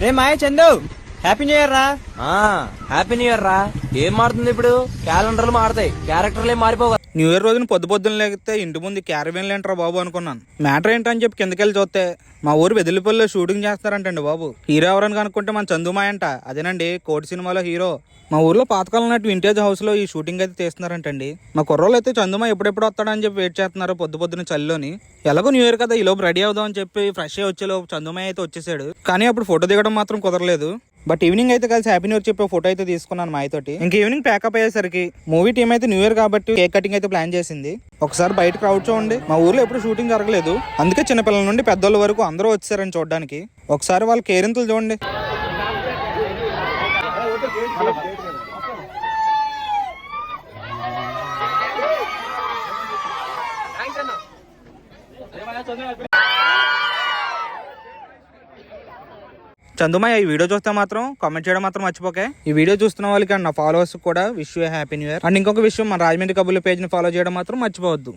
రే Maya Chandu happy new year రా. ఆ happy new year రా. ఏం మారుతుంది ఇప్పుడు? క్యాలెండర్లు మారుతాయి. క్యారెక్టర్లే మారిపోవు న్యూ ఇయర్ రోజున పొద్దు పొద్దున్న లేకపోతే ఇంటి ముందు క్యారవేన్లు లేంట్రా బాబు అనుకున్నాను. మ్యాటర్ ఏంటని చెప్పి కిందకెళ్ళి చూస్తే మా ఊరు వెదిలిపల్లిలో షూటింగ్ చేస్తారంటండి బాబు. హీరో ఎవరని కనుక్కుంటే మన చందుమాయ అంట. అదేనండి కోటి సినిమాలో హీరో. మా ఊర్లో పాతకాలం నాటి వింటేజ్ హౌస్లో ఈ షూటింగ్ అయితే తీస్తున్నారంటండి. మా కుర్రోళ్ళు అయితే చందుమా ఎప్పుడెప్పుడు వస్తాడని చెప్పి వెయిట్ చేస్తున్నారు పొద్దు పొద్దున చల్లోని. ఎలాగో న్యూ ఇయర్ కదా ఈ లోపు రెడీ అవుదాం అని చెప్పి ఫ్రెష్ అయ్యి వచ్చేలోపు చందుమయ్య అయితే వచ్చేసాడు. కానీ అప్పుడు ఫోటో దిగడం మాత్రం కుదరలేదు. బట్ ఈవినింగ్ అయితే కలిసి హ్యాపీ న్యూ ఇయర్ చెప్పే ఫోటో అయితే తీసుకున్నాను మా తోటి ఇంక ఈవినింగ్ ప్యాకప్ అయ్యేసరికి మూవీ టీం అయితే న్యూ ఇయర్ కాబట్టి కేక్ కటింగ్ అయితే ప్లాన్ చేసింది. ఒకసారి బయట క్రౌడ్ చూడండి మా ఊర్లో ఎప్పుడు షూటింగ్ జరగలేదు. అందుకే చిన్నపిల్లల నుండి పెద్దోళ్ళ వరకు అందరూ వచ్చారని చూడడానికి. ఒకసారి వాళ్ళ కేరింతలు చూడండి. చందుమయ్య ఈ వీడియో చూస్తే మాత్రం కామెంట్ చేయడం మాత్రం మర్చిపోకే. ఈ వీడియో చూస్తున్న వాళ్ళకి అండ్ నా ఫాలోవర్స్ కూడా wish happy new year and ఇంకొక విషయం మన రాజమండ్రి కబుర్ల పేజ్ని ఫాలో చేయడం మాత్రం మర్చిపోవద్దు.